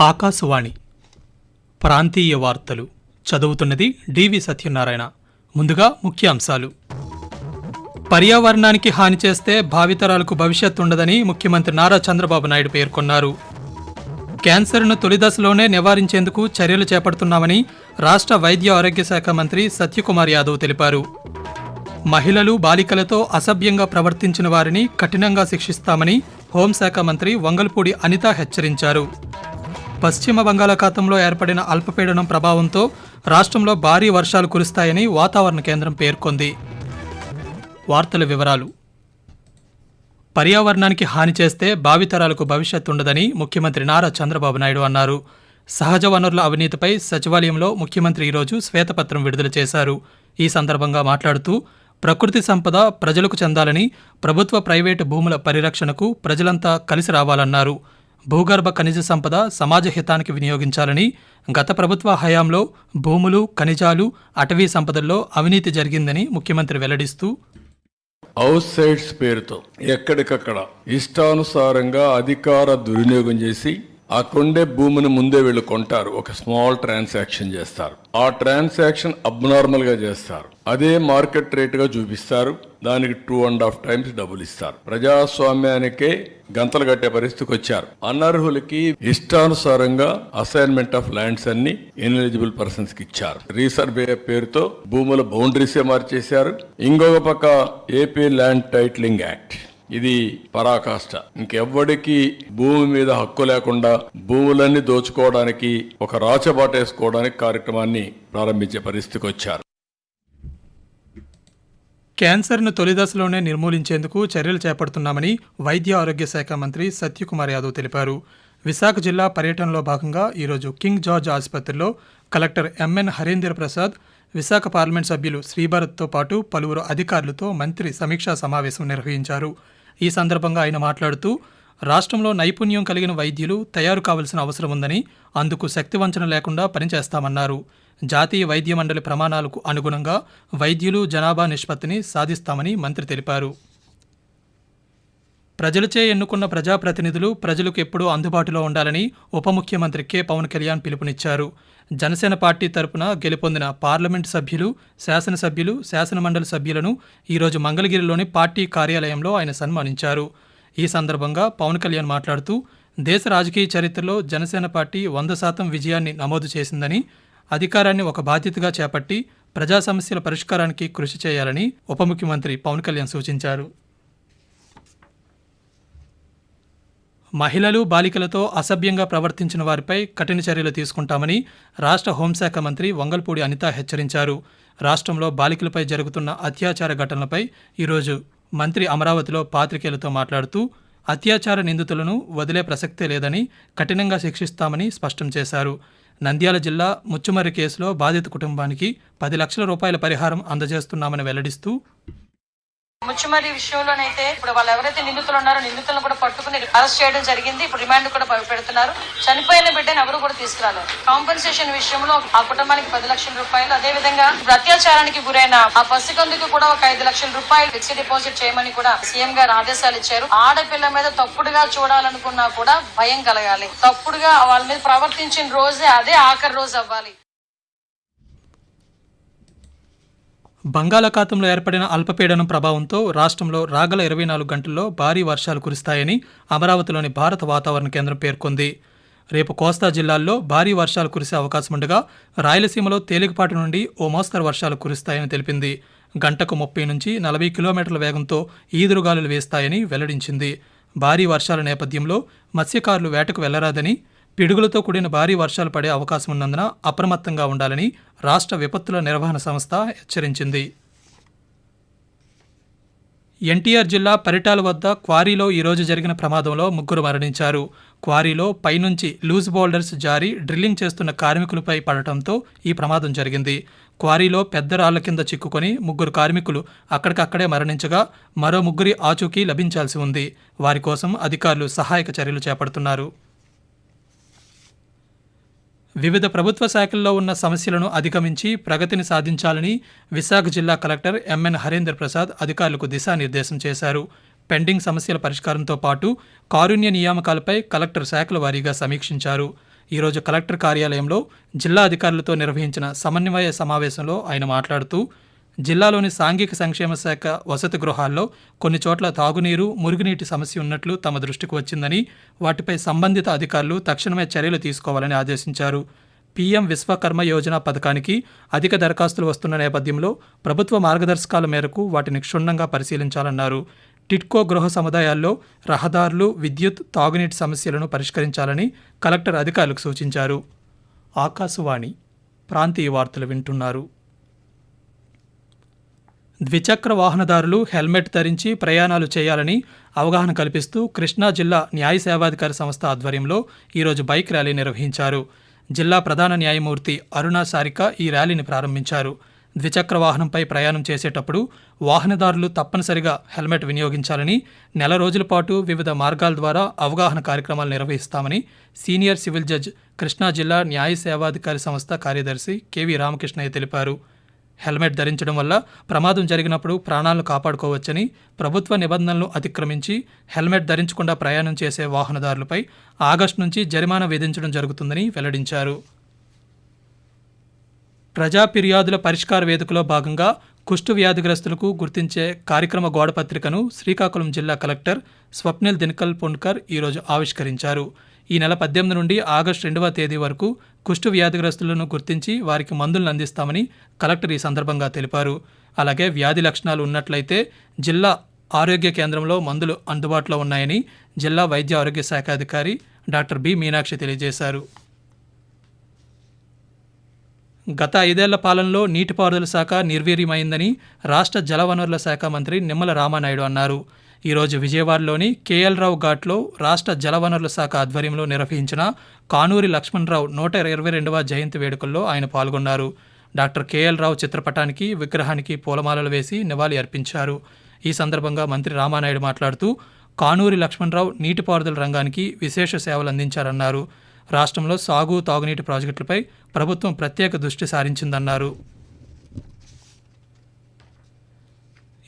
ఆకాశవాణి. ప్రాంతీయ వార్తలు. చదువుతున్నది డివి సత్యనారాయణ. ముందుగా ముఖ్యాంశాలు. పర్యావరణానికి హాని చేస్తే భావితరాలకు భవిష్యత్తు ఉండదని ముఖ్యమంత్రి నారా చంద్రబాబు నాయుడు పేర్కొన్నారు. క్యాన్సర్ను తొలి దశలోనే నివారించేందుకు చర్యలు చేపడుతున్నామని రాష్ట్ర వైద్య ఆరోగ్య శాఖ మంత్రి సత్యకుమార్ యాదవ్ తెలిపారు. మహిళలు బాలికలతో అసభ్యంగా ప్రవర్తించిన వారిని కఠినంగా శిక్షిస్తామని హోంశాఖ మంత్రి వంగల్పూడి అనిత హెచ్చరించారు. పశ్చిమ బంగాళాఖాతంలో ఏర్పడిన అల్పపీడనం ప్రభావంతో రాష్ట్రంలో భారీ వర్షాలు కురుస్తాయని వాతావరణ కేంద్రం పేర్కొంది. వార్తల వివరాలు. పర్యావరణానికి హాని చేస్తే భావితరాలకు భవిష్యత్తు ఉండదని ముఖ్యమంత్రి నారా చంద్రబాబు నాయుడు అన్నారు. సహజ వనరుల అవినీతిపై సచివాలయంలో ముఖ్యమంత్రి ఈరోజు శ్వేతపత్రం విడుదల చేశారు. ఈ సందర్భంగా మాట్లాడుతూ ప్రకృతి సంపద ప్రజలకు చెందాలని ప్రభుత్వ ప్రైవేటు భూముల పరిరక్షణకు ప్రజలంతా కలిసి రావాలన్నారు. భూగర్భ ఖనిజ సంపద సమాజ హితానికి వినియోగించాలని గత ప్రభుత్వ హయాంలో భూములు ఖనిజాలు అటవీ సంపదల్లో అవినీతి జరిగిందని ముఖ్యమంత్రి వెల్లడిస్తూ హౌస్ సైడ్స్ పేరుతో ఎక్కడికక్కడ ఇష్టానుసారంగా అధికార దుర్వినియోగం చేసి ఆ కొండే భూమిని ముందే వీళ్ళు కొంటారు. ఒక స్మాల్ ట్రాన్సాక్షన్ చేస్తారు. ఆ ట్రాన్సాక్షన్ అబ్నార్మల్గా చేస్తారు. అదే మార్కెట్ రేట్గా చూపిస్తారు. దానికి టూ అండ్ హాఫ్ టైమ్స్ డబ్బులు ఇస్తారు. ప్రజాస్వామ్యానికే గంతలు కట్టే పరిస్థితికి వచ్చారు. అనర్హులకి ఇష్టానుసారంగా అసైన్మెంట్ ఆఫ్ ల్యాండ్స్ అన్ని ఇన్ఎలిజిబుల్ పర్సన్స్కి ఇచ్చారు. రీసర్వే పేరుతో భూముల బౌండరీసే మార్చేశారు? ఇంకొక పక్క ఏపీ ల్యాండ్ టైటిలింగ్ యాక్ట్ ఇది పరాకాష్ట. ఇంకెవ్వడికి భూమి మీద హక్కు లేకుండా భూములన్నీ దోచుకోవడానికి ఒక రాచబాటేసుకోవడానికి కార్యక్రమాన్ని ప్రారంభించే పరిస్థితికి వచ్చారు. క్యాన్సర్ను తొలి దశలోనే నిర్మూలించేందుకు చర్యలు చేపడుతున్నామని వైద్య ఆరోగ్య శాఖ మంత్రి సత్యకుమార్ యాదవ్ తెలిపారు. విశాఖ జిల్లా పర్యటనలో భాగంగా ఈరోజు కింగ్ జార్జ్ ఆసుపత్రిలో collector M N Harendar Prasad Visakha parliament సభ్యులు శ్రీభరత్తో పాటు పలువురు అధికారులతో మంత్రి సమీక్షా సమావేశం నిర్వహించారు. ఈ సందర్భంగా ఆయన మాట్లాడుతూ రాష్ట్రంలో నైపుణ్యం కలిగిన వైద్యులు తయారు కావాల్సిన అవసరం ఉందని అందుకు శక్తివంచన లేకుండా పనిచేస్తామన్నారు. జాతీయ వైద్య మండలి ప్రమాణాలకు అనుగుణంగా వైద్యులు జనాభా నిష్పత్తిని సాధిస్తామని మంత్రి తెలిపారు. ప్రజలచే ఎన్నుకున్న ప్రజాప్రతినిధులు ప్రజలకు ఎప్పుడూ అందుబాటులో ఉండాలని ఉప ముఖ్యమంత్రి కె. పవన్ కళ్యాణ్ పిలుపునిచ్చారు. జనసేన పార్టీ తరపున గెలుపొందిన పార్లమెంటు సభ్యులు శాసనసభ్యులు శాసనమండలి సభ్యులను ఈరోజు మంగళగిరిలోని పార్టీ కార్యాలయంలో ఆయన సన్మానించారు. ఈ సందర్భంగా పవన్ కళ్యాణ్ మాట్లాడుతూ దేశ రాజకీయ చరిత్రలో జనసేన పార్టీ వంద శాతం విజయాన్ని నమోదు చేసిందని అధికారాన్ని ఒక బాధ్యతగా చేపట్టి ప్రజా సమస్యల పరిష్కారానికి కృషి చేయాలని ఉప ముఖ్యమంత్రి పవన్ కళ్యాణ్ సూచించారు. మహిళలు బాలికలతో అసభ్యంగా ప్రవర్తించిన వారిపై కఠిన చర్యలు తీసుకుంటామని రాష్ట్ర హోంశాఖ మంత్రి వంగల్పూడి అనిత హెచ్చరించారు. రాష్ట్రంలో బాలికలపై జరుగుతున్న అత్యాచార ఘటనలపై ఈరోజు మంత్రి అమరావతిలో పాత్రికేయులతో మాట్లాడుతూ అత్యాచార నిందితులను వదిలే ప్రసక్తే లేదని కఠినంగా శిక్షిస్తామని స్పష్టం చేశారు. నంద్యాల జిల్లా ముచ్చుమర్రి కేసులో బాధిత కుటుంబానికి పది లక్షల రూపాయల పరిహారం అందజేస్తున్నామని వెల్లడిస్తూ ముచ్చుమరి విషయంలోనైతే ఇప్పుడు వాళ్ళు ఎవరైతే నిందితులు ఉన్నారో నిందితులను కూడా పట్టుకుని అరెస్ట్ చేయడం జరిగింది. ఇప్పుడు రిమాండ్ కూడా పెడుతున్నారు. చనిపోయిన బిడ్డను ఎవరు కూడా తీసుకురాలేదు. కాంపెన్సేషన్ విషయంలో ఆ కుటుంబానికి పది లక్షల రూపాయలు. అదే విధంగా అత్యాచారానికి గురైన ఆ పసికందుకు కూడా ఒక ఐదు లక్షల రూపాయలు ఫిక్స్డ్ డిపాజిట్ చేయమని కూడా సీఎం గారు ఆదేశాలు ఇచ్చారు. ఆడపిల్ల మీద తప్పుడుగా చూడాలనుకున్నా కూడా భయం కలగాలి. తప్పుడుగా వాళ్ళ మీద ప్రవర్తించిన రోజే అదే ఆఖరి రోజు అవ్వాలి. బంగాళాఖాతంలో ఏర్పడిన అల్పపీడనం ప్రభావంతో రాష్ట్రంలో రాగల ఇరవై నాలుగు గంటల్లో భారీ వర్షాలు కురుస్తాయని అమరావతిలోని భారత వాతావరణ కేంద్రం పేర్కొంది. రేపు కోస్తా జిల్లాల్లో భారీ వర్షాలు కురిసే అవకాశం ఉండగా రాయలసీమలో తేలికపాటి నుండి ఓ మోస్తరు వర్షాలు కురుస్తాయని తెలిపింది. గంటకు ముప్పై నుంచి నలభై కిలోమీటర్ల వేగంతో ఈదురుగాలులు వేస్తాయని వెల్లడించింది. భారీ వర్షాల నేపథ్యంలో మత్స్యకారులు వేటకు వెళ్ళరాదని పిడుగులతో కూడిన భారీ వర్షాలు పడే అవకాశం ఉన్నందున అప్రమత్తంగా ఉండాలని రాష్ట్ర విపత్తుల నిర్వహణ సంస్థ హెచ్చరించింది. ఎన్టీఆర్ జిల్లా పరిటాల వద్ద క్వారీలో ఈరోజు జరిగిన ప్రమాదంలో ముగ్గురు మరణించారు. క్వారీలో పైనుంచి లూజ్ బోల్డర్స్ జారి డ్రిల్లింగ్ చేస్తున్న కార్మికులపై పడటంతో ఈ ప్రమాదం జరిగింది. క్వారీలో పెద్ద రాళ్ళ కింద చిక్కుకొని ముగ్గురు కార్మికులు అక్కడికక్కడే మరణించగా మరో ముగ్గురి ఆచూకీ లభించాల్సి ఉంది. వారి కోసం అధికారులు సహాయక చర్యలు చేపడుతున్నారు. వివిధ ప్రభుత్వ శాఖల్లో ఉన్న సమస్యలను అధిగమించి ప్రగతిని సాధించాలని విశాఖ జిల్లా కలెక్టర్ ఎంఎన్ హరేందర్ ప్రసాద్ అధికారులకు దిశానిర్దేశం చేశారు. పెండింగ్ సమస్యల పరిష్కారంతో పాటు కారుణ్య నియామకాలపై కలెక్టర్ శాఖల వారీగా సమీక్షించారు. ఈరోజు కలెక్టర్ కార్యాలయంలో జిల్లా అధికారులతో నిర్వహించిన సమన్వయ సమావేశంలో ఆయన మాట్లాడుతూ జిల్లాలోని సాంఘిక సంక్షేమ శాఖ వసతి గృహాల్లో కొన్ని చోట్ల తాగునీరు మురుగునీటి సమస్య ఉన్నట్లు తమ దృష్టికి వచ్చిందని వాటిపై సంబంధిత అధికారులు తక్షణమే చర్యలు తీసుకోవాలని ఆదేశించారు. పీఎం విశ్వకర్మ యోజన పథకానికి అధిక దరఖాస్తులు వస్తున్న నేపథ్యంలో ప్రభుత్వ మార్గదర్శకాల మేరకు వాటిని క్షుణ్ణంగా పరిశీలించాలన్నారు. టిట్కో గృహ సముదాయాల్లో రహదారులు విద్యుత్ తాగునీటి సమస్యలను పరిష్కరించాలని కలెక్టర్ అధికారులకు సూచించారు. ఆకాశవాణి ప్రాంతీయ వార్తలు వింటున్నారు. ద్విచక్ర వాహనదారులు హెల్మెట్ ధరించి ప్రయాణాలు చేయాలని అవగాహన కల్పిస్తూ కృష్ణా జిల్లా న్యాయ సేవాధికారి సంస్థ ఆధ్వర్యంలో ఈరోజు బైక్ ర్యాలీ నిర్వహించారు. జిల్లా ప్రధాన న్యాయమూర్తి అరుణ సారిక ఈ ర్యాలీని ప్రారంభించారు. ద్విచక్ర వాహనంపై ప్రయాణం చేసేటప్పుడు వాహనదారులు తప్పనిసరిగా హెల్మెట్ వినియోగించాలని నెల రోజుల పాటు వివిధ మార్గాల ద్వారా అవగాహన కార్యక్రమాలు నిర్వహిస్తామని సీనియర్ సివిల్ జడ్జ్ కృష్ణా జిల్లా న్యాయ సేవాధికారి సంస్థ కార్యదర్శి కెవి రామకృష్ణయ్య తెలిపారు. హెల్మెట్ ధరించడం వల్ల ప్రమాదం జరిగినప్పుడు ప్రాణాలను కాపాడుకోవచ్చని ప్రభుత్వ నిబంధనలు అతిక్రమించి హెల్మెట్ ధరించకుండా ప్రయాణం చేసే వాహనదారులపై ఆగస్టు నుంచి జరిమానా విధించడం జరుగుతుందని వెల్లడించారు. ప్రజా ఫిర్యాదుల పరిష్కార వేదికలో భాగంగా కుష్టు వ్యాధిగ్రస్తులకు గుర్తించే కార్యక్రమ గోడపత్రికను శ్రీకాకుళం జిల్లా కలెక్టర్ స్వప్నిల్ దినకల్ పుండ్కర్ ఈరోజు ఆవిష్కరించారు. ఈ నెల పద్దెనిమిది నుండి ఆగస్టు రెండవ తేదీ వరకు కుష్టు వ్యాధిగ్రస్తులను గుర్తించి వారికి మందులను అందిస్తామని కలెక్టర్ ఈ సందర్భంగా తెలిపారు. అలాగే వ్యాధి లక్షణాలు ఉన్నట్లయితే జిల్లా ఆరోగ్య కేంద్రంలో మందులు అందుబాటులో ఉన్నాయని జిల్లా వైద్య ఆరోగ్య శాఖ అధికారి డాక్టర్ బి మీనాక్షి తెలియజేశారు. గత ఐదేళ్ళ పాలనలో నీటిపారుదల శాఖ నిర్వీర్యమైందని రాష్ట్ర జలవనరుల శాఖ మంత్రి నిమ్మల రామానాయుడు అన్నారు. ఈరోజు విజయవాడలోని కేఎల్ రావు ఘాట్లో రాష్ట్ర జలవనరుల శాఖ ఆధ్వర్యంలో నిర్వహించిన కానూరి లక్ష్మణరావు నూట ఇరవై రెండవ జయంతి వేడుకల్లో ఆయన పాల్గొన్నారు. డాక్టర్ కేఎల్ రావు చిత్రపటానికి విగ్రహానికి పూలమాలలు వేసి నివాళి అర్పించారు. ఈ సందర్భంగా మంత్రి రామానాయుడు మాట్లాడుతూ కానూరి లక్ష్మణరావు నీటిపారుదల రంగానికి విశేష సేవలు అందించారన్నారు. రాష్ట్రంలో సాగు తాగునీటి ప్రాజెక్టులపై ప్రభుత్వం ప్రత్యేక దృష్టి సారించిందన్నారు.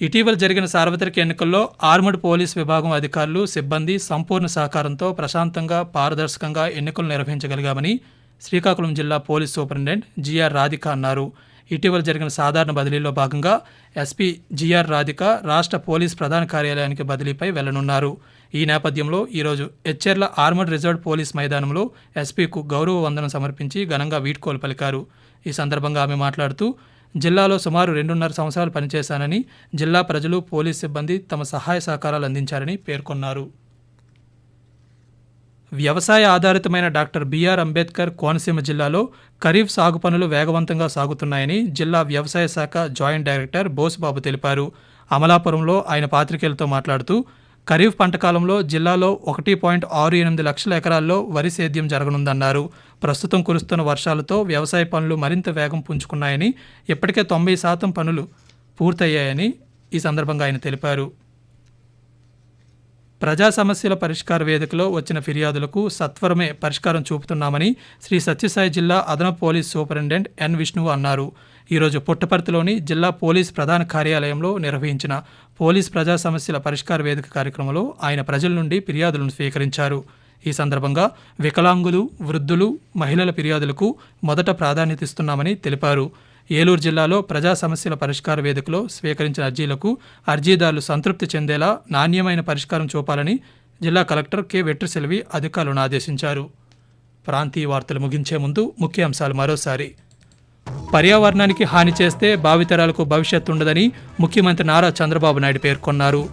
ఇటీవల జరిగిన సార్వత్రిక ఎన్నికల్లో ఆర్మడ్ పోలీస్ విభాగం అధికారులు సిబ్బంది సంపూర్ణ సహకారంతో ప్రశాంతంగా పారదర్శకంగా ఎన్నికలు నిర్వహించగలిగామని శ్రీకాకుళం జిల్లా పోలీస్ సూపరింటెండెంట్ జిఆర్ రాధిక అన్నారు. ఇటీవల జరిగిన సాధారణ బదిలీలో భాగంగా ఎస్పీ జిఆర్ రాధిక రాష్ట్ర పోలీస్ ప్రధాన కార్యాలయానికి బదిలీపై వెళ్ళనున్నారు. ఈ నేపథ్యంలో ఈరోజు ఎచ్చెర్ల ఆర్మడ్ రిజర్వ్ పోలీస్ మైదానంలో ఎస్పీకు గౌరవ వందనం సమర్పించి ఘనంగా వీడ్కోలు పలికారు. ఈ సందర్భంగా ఆమె మాట్లాడుతూ జిల్లాలో సుమారు రెండున్నర సంవత్సరాలు పనిచేశానని జిల్లా ప్రజలు పోలీస్ సిబ్బంది తమ సహాయ సహకారాలు అందించారని పేర్కొన్నారు. వ్యవసాయ ఆధారితమైన డాక్టర్ బిఆర్ అంబేద్కర్ కోనసీమ జిల్లాలో ఖరీఫ్ సాగు పనులు వేగవంతంగా సాగుతున్నాయని జిల్లా వ్యవసాయ శాఖ జాయింట్ డైరెక్టర్ బోసుబాబు తెలిపారు. అమలాపురంలో ఆయన పాత్రికేయులతో మాట్లాడుతూ ఖరీఫ్ పంట కాలంలో జిల్లాలో ఒకటి పాయింట్ ఆరు ఎనిమిది లక్షల ఎకరాల్లో వరి సేద్యం జరగనుందన్నారు. ప్రస్తుతం కురుస్తున్న వర్షాలతో వ్యవసాయ పనులు మరింత వేగం పుంజుకున్నాయని ఇప్పటికే తొంభై శాతం పనులు పూర్తయ్యాయని ఈ సందర్భంగా ఆయన తెలిపారు. ప్రజా సమస్యల పరిష్కార వేదికలో వచ్చిన ఫిర్యాదులకు సత్వరమే పరిష్కారం చూపుతున్నామని శ్రీ సత్యసాయి జిల్లా అదనపు పోలీస్ సూపరింటెండెంట్ ఎన్ విష్ణువు అన్నారు. ఈరోజు పుట్టపర్తిలోని జిల్లా పోలీస్ ప్రధాన కార్యాలయంలో నిర్వహించిన పోలీస్ ప్రజా సమస్యల పరిష్కార వేదిక కార్యక్రమంలో ఆయన ప్రజల నుండి ఫిర్యాదులను స్వీకరించారు. ఈ సందర్భంగా వికలాంగులు వృద్ధులు మహిళల ఫిర్యాదులకు మొదట ప్రాధాన్యత ఇస్తున్నామని తెలిపారు. ఏలూరు జిల్లాలో ప్రజా సమస్యల పరిష్కార వేదికలో స్వీకరించిన అర్జీలకు అర్జీదారులు సంతృప్తి చెందేలా నాణ్యమైన పరిష్కారం చూపాలని జిల్లా కలెక్టర్ కె. వెట్రిసెల్వి అధికారులను ఆదేశించారు. ప్రాంతీయ వార్తలు ముగించే ముందు ముఖ్యాంశాలు మరోసారి. పర్యావరణానికి హాని చేస్తే భావితరాలకు భవిష్యత్తు ఉండదని ముఖ్యమంత్రి నారా చంద్రబాబు నాయుడు పేర్కొన్నారు.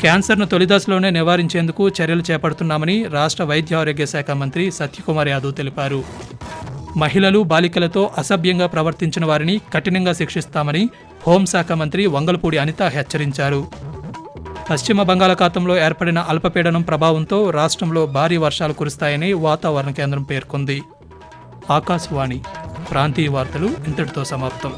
క్యాన్సర్ను తొలిదశలోనే నివారించేందుకు చర్యలు చేపడుతున్నామని రాష్ట్ర వైద్య ఆరోగ్య శాఖ మంత్రి సత్యకుమార్ యాదవ్ తెలిపారు. మహిళలు బాలికలతో అసభ్యంగా ప్రవర్తించిన వారిని కఠినంగా శిక్షిస్తామని హోంశాఖ మంత్రి వంగలపూడి అనిత హెచ్చరించారు. పశ్చిమ బంగాళాఖాతంలో ఏర్పడిన అల్పపీడనం ప్రభావంతో రాష్ట్రంలో భారీ వర్షాలు కురుస్తాయని వాతావరణ కేంద్రం పేర్కొంది. ఆకాశవాణి ప్రాంతీయ వార్తలు ఇంతటితో సమాప్తం.